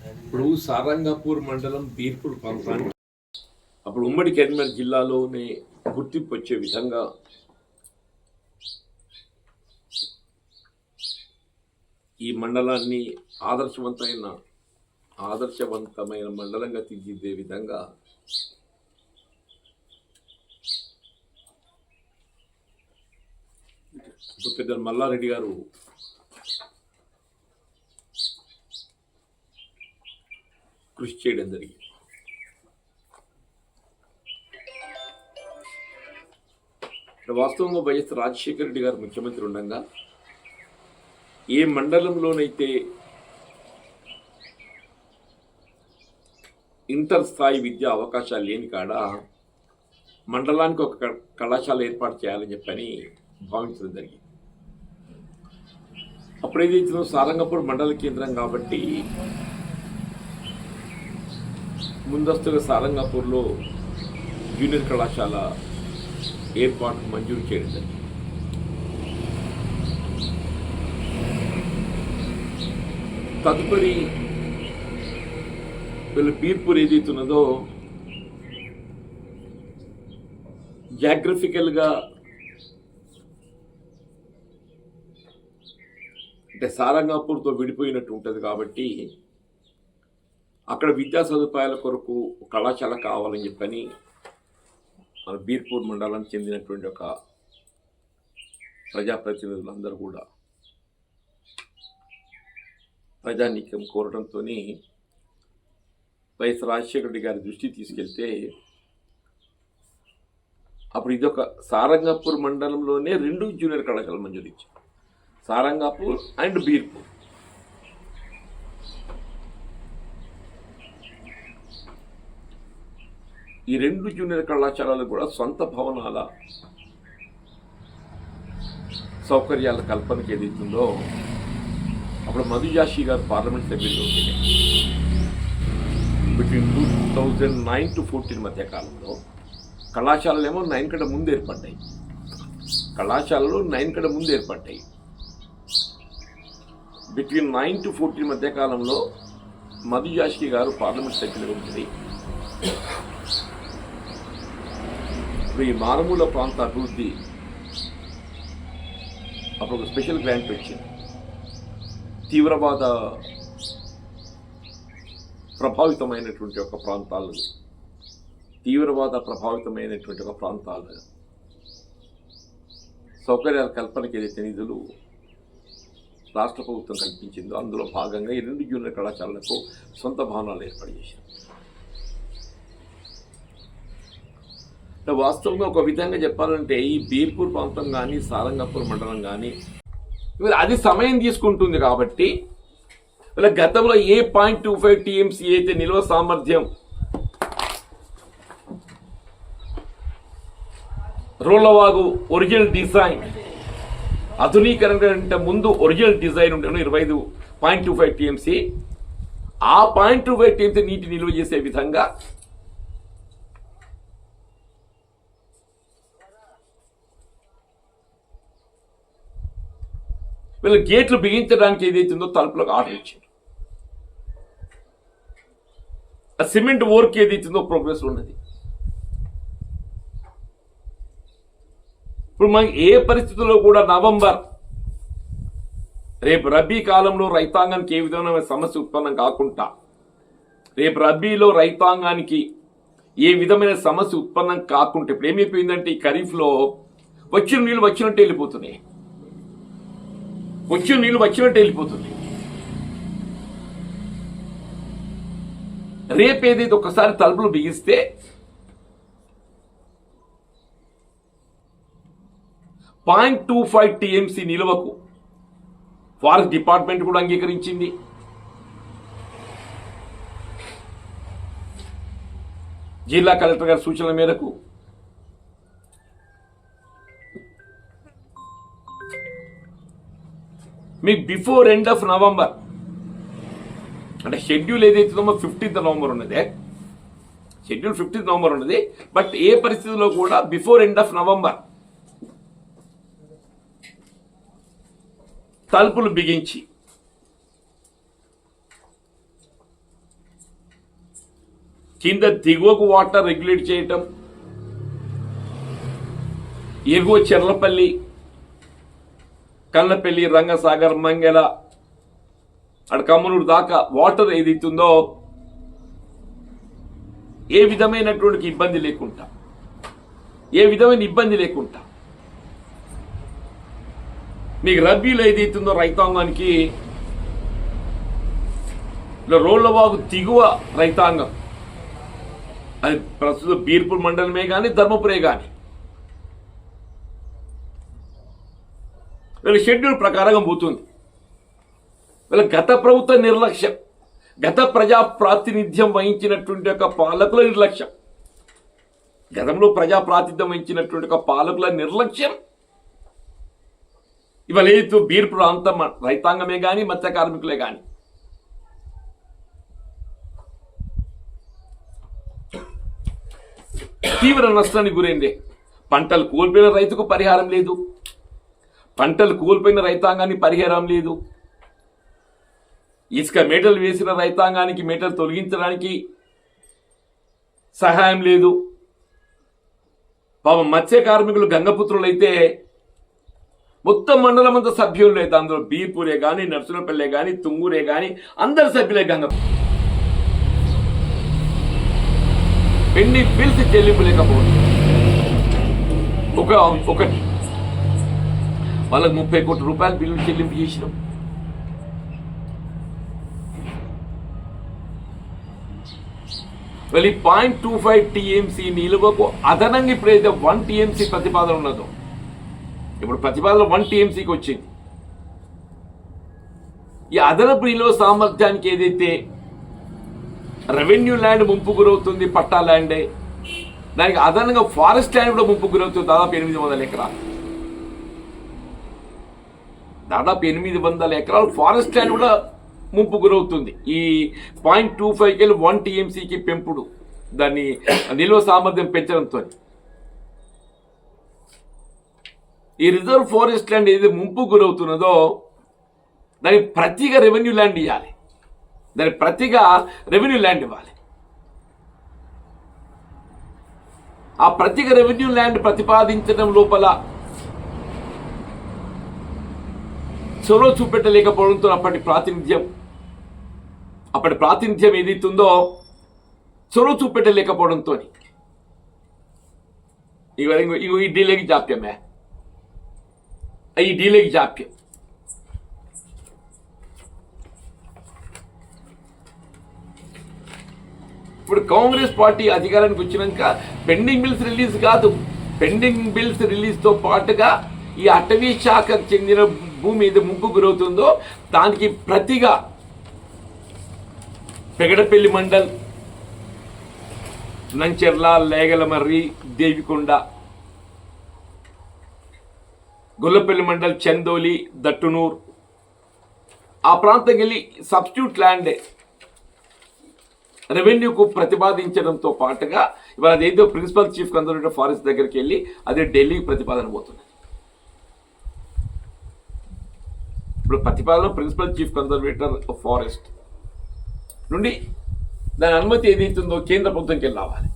ఇప్పుడు సారంగాపూర్ మండలం బీర్పూర్ ప్రాంతానికి అప్పుడు ఉమ్మడి కరీంనగర్ జిల్లాలోనే గుర్తింపు వచ్చే విధంగా ఈ మండలాన్ని ఆదర్శవంతమైన ఆదర్శవంతమైన మండలంగా తీర్చిదిద్దే విధంగా ఇప్పుడు పెద్ద మల్లారెడ్డి గారు కృషి చేయడం జరిగింది. వాస్తవంగా వైఎస్ రాజశేఖర రెడ్డి గారు ముఖ్యమంత్రి ఉండగా ఏ మండలంలోనైతే ఇంటర్ స్థాయి విద్యా అవకాశాలు లేని కాడ మండలానికి ఒక కళాశాల ఏర్పాటు చేయాలని చెప్పని భావించడం జరిగింది. అప్పుడు ఏదైతే సారంగపూర్ మండల కేంద్రం కాబట్టి ముందస్తుగా సారంగాపూర్లో జూనియర్ కళాశాల ఏర్పాటు మంజూరు చేయడం జరిగింది. తదుపరి వీళ్ళ బీర్పూర్ ఏదైతే ఉన్నదో జాగ్రఫికల్గా అంటే సారంగాపూర్తో విడిపోయినట్టు ఉంటుంది కాబట్టి అక్కడ విద్యా సదుపాయాల కొరకు కళాశాల కావాలని చెప్పని మన బీర్పూర్ మండలానికి చెందినటువంటి ఒక ప్రజాప్రతినిధులందరూ కూడా ప్రజానీక్యం కోరడంతో వైఎస్ రాజశేఖర రెడ్డి గారి దృష్టి తీసుకెళ్తే అప్పుడు ఇదొక సారంగాపూర్ మండలంలోనే రెండు జూనియర్ కళాశాల మంజూరించారు సారంగాపూర్ అండ్ బీర్పూర్. ఈ రెండు జూనియర్ కళాశాలలు కూడా సొంత భవనాల సౌకర్యాల కల్పనకి ఏదైతుందో అప్పుడు మధుజాషి గారు పార్లమెంట్ సభ్యులు between two thousand nine to fourteen మధ్య కాలంలో కళాశాలలు ఏమో నైన్ కడ ముందు ఏర్పడ్డాయి. కళాశాలలు నైన్ కడ ముందు ఏర్పడ్డాయి. బిట్వీన్ నైన్ టు ఫోర్టీన్ మధ్య కాలంలో మధుజాషి గారు పార్లమెంట్ సభ్యులుగా ఉంటుంది ఇప్పుడు ఈ మారుమూల ప్రాంత అభివృద్ధి అప్పుడు ఒక స్పెషల్ గ్రాంట్ వచ్చింది తీవ్రవాద ప్రభావితమైనటువంటి ఒక ప్రాంతాలు. తీవ్రవాద ప్రభావితమైనటువంటి ఒక ప్రాంతాలు. సౌకర్యాల కల్పనకి ఏదైతే నిధులు రాష్ట్ర ప్రభుత్వం కల్పించిందో అందులో భాగంగా ఈ రెండు జూనియర్ కళాశాలలకు సొంత భవనాలు ఏర్పాటు చేశారు. వాస్తవంగా ఒక విధంగా చెప్పాలంటే ఈ బీర్పూర్ ప్రాంతం కానీ సారంగపూర్ మండలం కానీ అది సమయం తీసుకుంటుంది కాబట్టి ఇలా గతంలో ఏ పాయింట్ టూ ఫైవ్ టీఎంసీ అయితే నిల్వ సామర్థ్యం రోలవాగు ఒరిజినల్ డిజైన్ ఆధునీకరణ కంటే ముందు ఒరిజినల్ డిజైన్ ఉండేను ఇరవై ఐదు పాయింట్ టూ ఫైవ్ టీఎంసీ ఆ పాయింట్ టూ ఫైవ్ టీఎంసీ నీటి నిల్వ చేసే విధంగా వీళ్ళు గేట్లు బిగించడానికి ఏదైతుందో తలుపులకు ఆర్డర్ ఇచ్చారు. ఆ సిమెంట్ వర్క్ ఏదైతుందో ప్రోగ్రెస్ ఉన్నది. ఇప్పుడు మనకి ఏ పరిస్థితుల్లో కూడా నవంబర్ రేపు రబీ కాలంలో రైతాంగానికి ఏ విధమైన సమస్య ఉత్పన్నం కాకుండా రేపు రబీలో రైతాంగానికి ఏ విధమైన సమస్య ఉత్పన్నం కాకుండా ఇప్పుడు ఏమైపోయిందంటే ఈ ఖరీఫ్లో వచ్చిన నీళ్ళు వచ్చినట్టు వెళ్ళిపోతున్నాయి. వచ్చిన నీళ్ళు వచ్చినట్టు వెళ్ళిపోతుంది. రేపు ఏదైతే ఒకసారి తలుపులు బిగిస్తే పాయింట్ టూ ఫైవ్ టీఎంసీ నిల్వకు ఫారెస్ట్ డిపార్ట్మెంట్ కూడా అంగీకరించింది. జిల్లా కలెక్టర్ గారి సూచనల మేరకు మీకు బిఫోర్ ఎండ్ ఆఫ్ నవంబర్ అంటే షెడ్యూల్ ఏదైతుందో ఫిఫ్టీన్త్ నవంబర్ ఉన్నదే. షెడ్యూల్ ఫిఫ్టీన్త్ నవంబర్ ఉన్నది. బట్ ఏ పరిస్థితిలో కూడా బిఫోర్ ఎండ్ ఆఫ్ నవంబర్ తలుపులు బిగించి కింద దిగువకు వాటర్ రెగ్యులేట్ చేయటం ఎగువ చెర్లపల్లి కన్నపల్లి రంగసాగర్ మంగళ అక్కడ కమ్మనూరు దాకా వాటర్ ఏదైతుందో ఏ విధమైనటువంటి ఇబ్బంది లేకుండా ఏ విధమైన ఇబ్బంది లేకుండా. మీకు రబ్బీలో ఏదైతుందో రైతాంగానికి ఇలా రోళ్ళవాగు దిగువ రైతాంగం. అది ప్రస్తుతం బీర్పూర్ మండలమే కానీ ధర్మపురే కానీ వీళ్ళ షెడ్యూల్ ప్రకారంగా పోతుంది. వీళ్ళ గత ప్రభుత్వ నిర్లక్ష్యం గత ప్రజా ప్రాతినిధ్యం వహించినటువంటి ఒక పాలకుల నిర్లక్ష్యం గతంలో ప్రజా ప్రాతినిధ్యం వహించినటువంటి ఒక పాలకుల నిర్లక్ష్యం. ఇవాళ ఏదైతే బీర్ ప్రాంతం రైతాంగమే కానీ మత్స్య కార్మికులే కానీ తీవ్ర నష్టానికి గురైంది. పంటలు కోల్పోయిన రైతుకు పరిహారం లేదు. పంటలు కోల్పోయిన రైతాంగానికి పరిహారం లేదు. ఇసుక మేటలు వేసిన రైతాంగానికి మేటలు తొలగించడానికి సహాయం లేదు. పాపం మత్స్య కార్మికులు గంగపుత్రులు అయితే మొత్తం మండలం అంతా సభ్యులు అయితే. అందులో బీర్పూరే కానీ నర్సులపల్లె కానీ తుంగూరే కానీ అందరు సభ్యులే గంగ పెండి బిల్స్ చెల్లింపు లేకపోవడం ఒక ఒక వాళ్ళకి ముప్పై కోట్ల రూపాయలు బిల్లు చెల్లింపు చేసినాం. వెళ్ళి పాయింట్ టూ ఫైవ్ టీఎంసీ నిలువకు అదనంగా ఇప్పుడైతే వన్ టీఎంసీ ప్రతిపాదన ఉన్నదో. ఇప్పుడు ప్రతిపాదన వన్ టీఎంసీకి వచ్చింది. ఈ అదనపు నిల్వ సామర్థ్యానికి ఏదైతే రెవెన్యూ ల్యాండ్ ముంపు గురవుతుంది పట్టా ల్యాండే దానికి అదనంగా ఫారెస్ట్ ల్యాండ్ కూడా ముంపు గురవుతుంది దాదాపు ఎనిమిది వందల ఎకరాలు. దాదాపు ఎనిమిది వందల ఎకరాలు ఫారెస్ట్ ల్యాండ్ కూడా ముంపు గురవుతుంది. ఈ పాయింట్ టూ ఫైవ్ కెళ్ళి వన్ టీఎంసీకి పెంపుడు దాన్ని నిల్వ సామర్థ్యం పెంచడంతో. ఈ రిజర్వ్ ఫారెస్ట్ ల్యాండ్ ఏది ముంపు గురవుతున్నదో దానికి ప్రతిగా రెవెన్యూ ల్యాండ్ ఇవ్వాలి దానికి ప్రతిగా రెవెన్యూ ల్యాండ్ ఇవ్వాలి. ఆ ప్రతిగా రెవెన్యూ ల్యాండ్ ప్రతిపాదించడం లోపల చొరవ చూపెట్టలేకపోవడంతో అప్పటి ప్రాతినిధ్యం. అప్పటి ప్రాతినిధ్యం ఏదైతుందో చొరవ చూపెట్టలేకపోవడంతో ఇగో ఈ డీలేకి జాప్యమే. ఈ డీలేకి జాప్యం. ఇప్పుడు కాంగ్రెస్ పార్టీ అధికారానికి వచ్చినాక పెండింగ్ బిల్స్ రిలీజ్ కాదు. పెండింగ్ బిల్స్ రిలీజ్తో పాటుగా ఈ అటవీ శాఖకు చెందిన భూమి ఏదో ముగ్గు గురవుతుందో దానికి ప్రతిగా పెగడపల్లి మండల్ నంచెర్ల లేగలమర్రి దేవికొండ గొల్లపల్లి మండల్ చందోలి దట్టునూర్ ఆ ప్రాంతం వెళ్ళి సబ్స్టిట్యూట్ ల్యాండ్ రెవెన్యూకు ప్రతిపాదించడంతో పాటుగా ఇవాళ అదేదో ప్రిన్సిపల్ చీఫ్ కన్సర్వేటివ్ ఫారెస్ట్ దగ్గరికి వెళ్ళి అదే ఢిల్లీకి ప్రతిపాదన పోతుంది. ఇప్పుడు ప్రతిపాదన ప్రిన్సిపల్ చీఫ్ కన్జర్వేటర్ ఫారెస్ట్ నుండి దాని అనుమతి ఏదైతుందో కేంద్ర ప్రభుత్వంకి వెళ్ళి రావాలి.